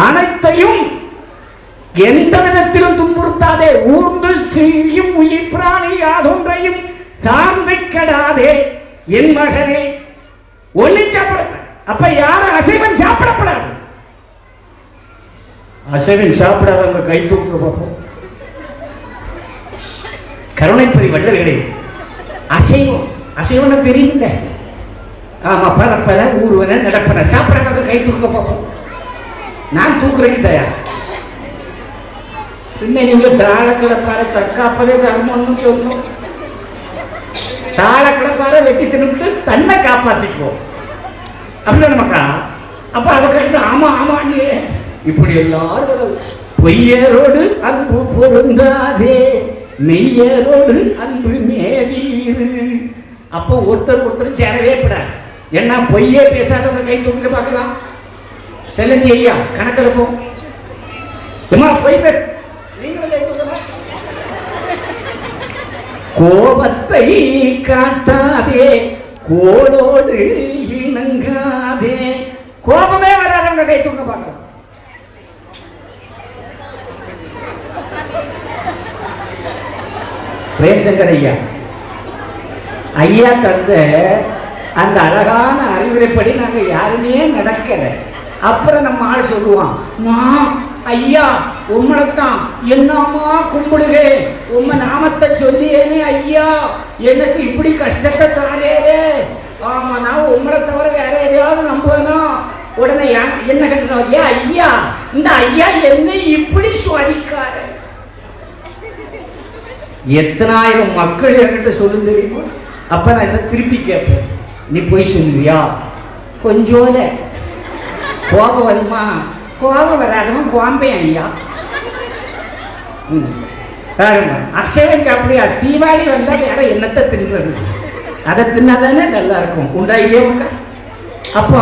அனைத்தையும் எந்த விதத்திலும் துன்புறுத்தாதே. ஊர்ந்து செய்யும் உயிர் பிராணி யாதொன்றையும் சார்ந்து கெடாதே என் மகனே ஒண்ணு சாப்பிட அப்ப யாரும் அசைவன் சாப்பிடப்படாது? அசைவன் சாப்பிடாதவங்க கை தூக்கு பார்ப்போம் கருணைப்பதி வள்ளல்களே அசைவம் அசைவம்னா தெரியுமில்ல ஆமா பரப்பன ஊர்வன நடப்பன சாப்பிடறவங்க கை தூக்க பார்ப்போம் நான் தூக்குறதுக்கு தயார். பின்ன நீங்க தாழ கிடப்பார தற்காப்பதே தர்மம்னு சொல்லணும் தாழ கிடப்பார வெட்டி தின்னுட்டு தன்னை காப்பாத்திக்குவோம் அப்படின்னு நமக்கா அப்ப அதை கட்டு ஆமா ஆமா நீ. இப்படி எல்லாரும் பொய்யரோடு அன்பு பொருந்தாதே. மெய்யரோடு அன்பு மேவீரு அப்போ ஒருத்தர் ஒருத்தர் சேரவே கூடாது. என்ன பொய்யே பேசாதவங்க கை தூக்கிட்டு பார்க்கலாம். செல்லஞ்சி ஐயா கணக்கெடுப்போம். ஏமா போய் பேச. கோபத்தை காட்டாதே கோலோடு இணங்காதே. கோபமே வராதவங்க கை தூக்க பார்க்கலாம் பிரேம்சங்கர் ஐயா ஐயா தந்த அந்த அழகான அறிவுரைப்படி நாங்கள் யாருமே நடக்கிறேன் அப்புறம் நம்ம ஆள் சொல்லுவான் நான் ஐயா உம்மளைத்தான் என்னம்மா கும்பிடுவே உம்ம நாமத்தை சொல்லியேனே ஐயா. எனக்கு இப்படி கஷ்டத்தை தாரேரே ஆமா நான் உம்மளை தவிர வேற எதையாவது நம்புவேனா? உடனே என்ன கட்டுறோம் ஐயா ஐயா இந்த ஐயா என்னை இப்படி சுவாதிக்காரு எத்தனாயிரம் மக்கள் என்கிட்ட சொல்லும் தெரியுமோ? அப்ப நான் இதை திருப்பி கேட்பேன். நீ போய் சொல்லுவியா? கொஞ்சோல. கோபம் வருமா? கோபம் வராதவன் கோம்பேன் ஐயா ம். பாருங்க அக்ஷயம் சாப்பிடியா? தீபாவளி வந்தா வேற என்னத்தை தின்றது? அதை தின்னாதானே நல்லா இருக்கும் உண்டா இல்லையா அப்போ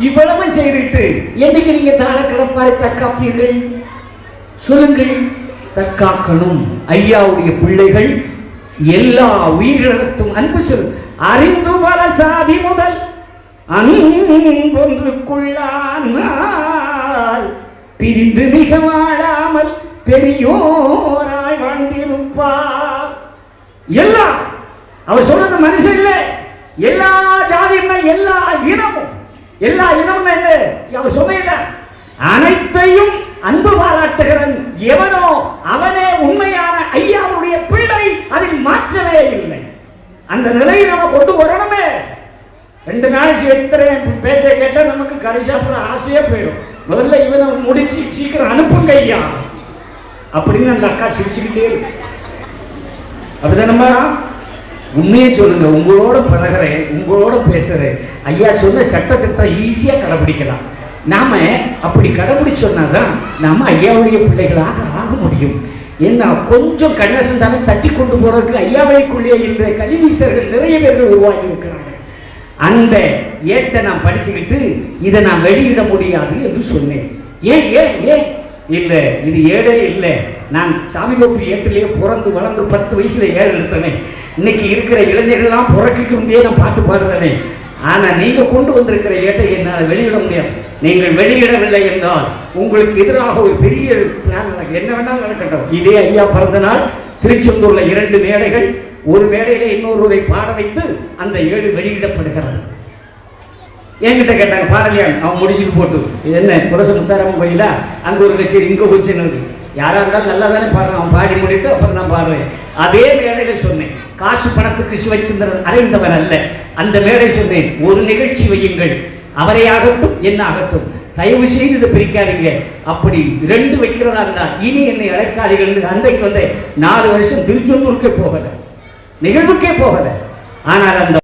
இவ்வளவு செய்துட்டு என்னைக்கு நீங்க தாழ கிடப்பாரு தக்காப்பீர்கள்? சொல்லுங்கள். தற்காக்கணும் ஐயாவுடைய பிள்ளைகள் எல்லா உயிரிழத்தும் அன்பு சொல் அறிந்து பல சாதி முதல் அன்பொன்றுக்குள்ளானால் பிரிந்து மிக வாழாமல் பெரியோராய் வாழ்ந்திருப்பார். எல்லாம் அவர் சொல்றது மனுஷன் இல்லை. எல்லா ஜாதியுமே எல்லா இனமும் எல்லா இனமும் என்ன? அவர் சொன்ன அனைத்தையும் அன்பு பாராட்டுகிறன் எவனோ அவனே உண்மையான ஐயாவுடைய பிள்ளை அதில் மாற்றமே இல்லை. அந்த நிலையை நம்ம கொண்டு வரணுமே. ரெண்டு நாள் சேர்த்துறேன். பேச்சை கேட்டால் நமக்கு கடைசி அப்புறம் ஆசையே போயிடும். முதல்ல இவனை முடிச்சு சீக்கிரம் அனுப்புங்க ஐயா. அப்படின்னு அந்த அக்கா சிரிச்சுக்கிட்டே இருக்கு. அப்படிதானம்மா? உண்மையை சொல்லுங்க. உங்களோட பழகிறேன் உங்களோட பேசுறேன். ஐயா சொன்ன சட்டத்திட்டம் ஈஸியாக கடைபிடிக்கலாம். நாம அப்படி கடைபிடிச்சோம்னாதான் நாம ஐயாவுடைய பிள்ளைகளாக ஆக முடியும். என்ன கொஞ்சம் கண்ணசந்தாலும் தட்டி கொண்டு போறதுக்கு ஐயாவைக்குள்ளே என்ற கல்விசர்கள் நிறைய பேர்கள் உருவாகி இருக்கிறாங்க. அந்த ஏட்டை நான் படிச்சுக்கிட்டு இதை நான் வெளியிட முடியாது என்று சொன்னேன். ஏன் ஏன் ஏன்? இல்லை இது ஏழே இல்லை. நான் சாமிகோப்பு ஏட்டிலேயே பிறந்து வளர்ந்து பத்து வயசில் ஏழு எடுத்தனே இன்னைக்கு இருக்கிற இளைஞர்கள்லாம் பிறக்குக்கு வந்தே நான் பாட்டு பாடுறேனே. ஆனால் நீங்கள் கொண்டு வந்திருக்கிற ஏட்டை என்னால் வெளியிட முடியாது. நீங்கள் வெளியிடவில்லை என்றால் உங்களுக்கு எதிராக ஒரு பெரிய பிளான் என்ன வேண்டாம் நடக்கட்டும். இதே ஐயா பிறந்த நாள் இரண்டு மேடைகள் ஒரு மேடையில இன்னொருவரை பாட வைத்து அந்த ஏடு வெளியிடப்படுகிறது. என்கிட்ட கேட்டாங்க பாடலையா அவன் முடிச்சுட்டு போட்டு இது என்ன புரச முத்தாராமன் கோயிலா? அங்க ஒரு கச்சேரி இங்க கொச்சின்னு இருக்கு யாராக இருந்தாலும் நல்லா தானே பாடுறான். அவன் பாடி முடிட்டு அப்புறம் நான் பாடுறேன். அதே மேடையில சொன்னேன் காசு பணத்துக்கு சிவச்சந்திரன் அறைந்தவன் அல்ல. அந்த மேடை சொன்னேன் ஒரு நிகழ்ச்சி வையுங்கள். அவரை ஆகட்டும் என்ன ஆகட்டும். தயவு செய்து இதை பிரிக்காதீங்க. அப்படி ரெண்டு வைக்கிறதா இருந்தால் இனி என்னை அழைக்காதீர்கள். அன்றைக்கு வந்து நாலு வருஷம் திருச்செந்தூருக்கே போகலை. நிகழ்வுக்கே போகல. ஆனால் அந்த